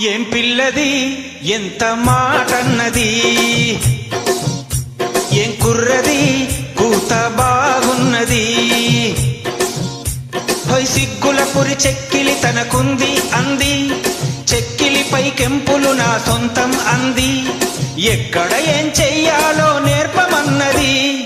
ఏం పిల్లది? ఎంత మాటన్నది? ఏం కుర్రది? కూత బాగున్నది? సిగ్గుల పురి చెక్కిలి తనకుంది అంది. చెక్కిలిపై కెంపులు నా సొంతం అంది. ఎక్కడ ఏం చెయ్యాలో నేర్పమన్నది.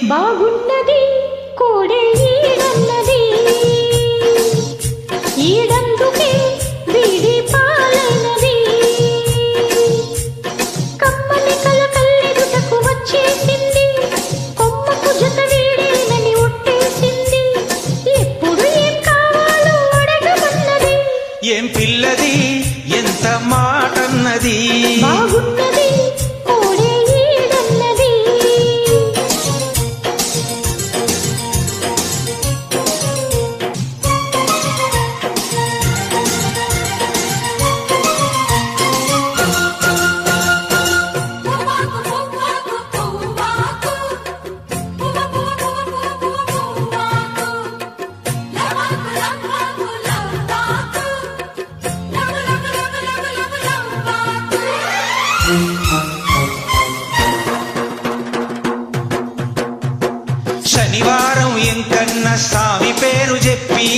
శనివారం ఎంకన్న స్వామి పేరు చెప్పి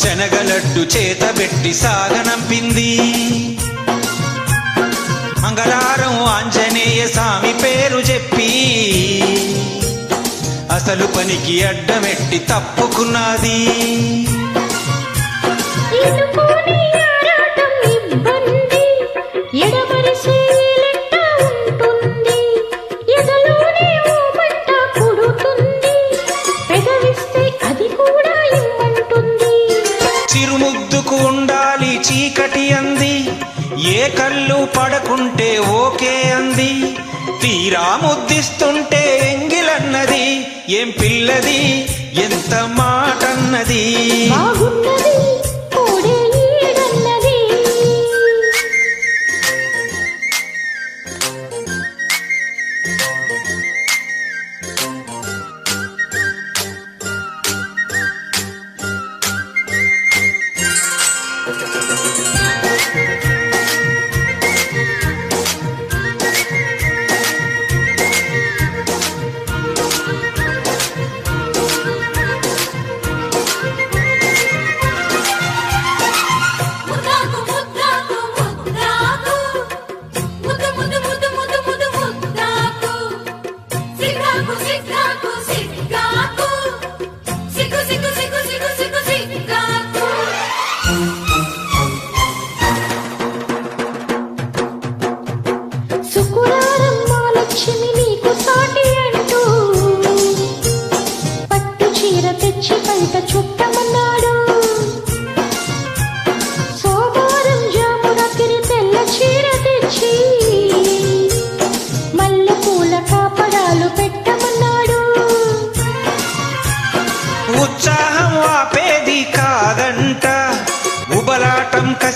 శనగలడ్డు చేతబెట్టి సాగనంపింది మంగళారం ఆంజనేయ స్వామి పేరు చెప్పి అసలు పనికి అడ్డమెట్టి తప్పుకున్నది. కళ్ళు పడకుంటే ఓకే అంది. తీరా ముద్దిస్తుంటే ఎంగిలన్నది. ఏం పిల్లది? ఎంత మాటన్నది?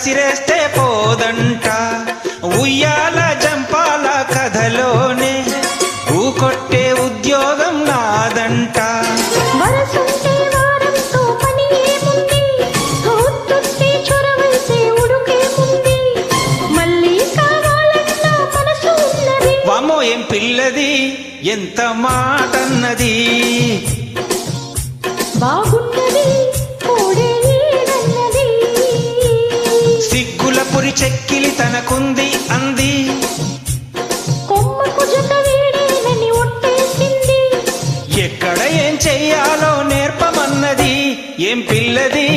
కసిరేస్తే పోదంట. ఉయ్యాల జంపాల కథలోనే ఊకొట్టే ఉద్యోగం నాదంట. వామో ఏం పిల్లది? ఎంత మాటన్నది? చెక్కిలి తనకుంది అంది. ఎక్కడ ఏం చెయ్యాలో నేర్పమన్నది ఏం పిల్లది?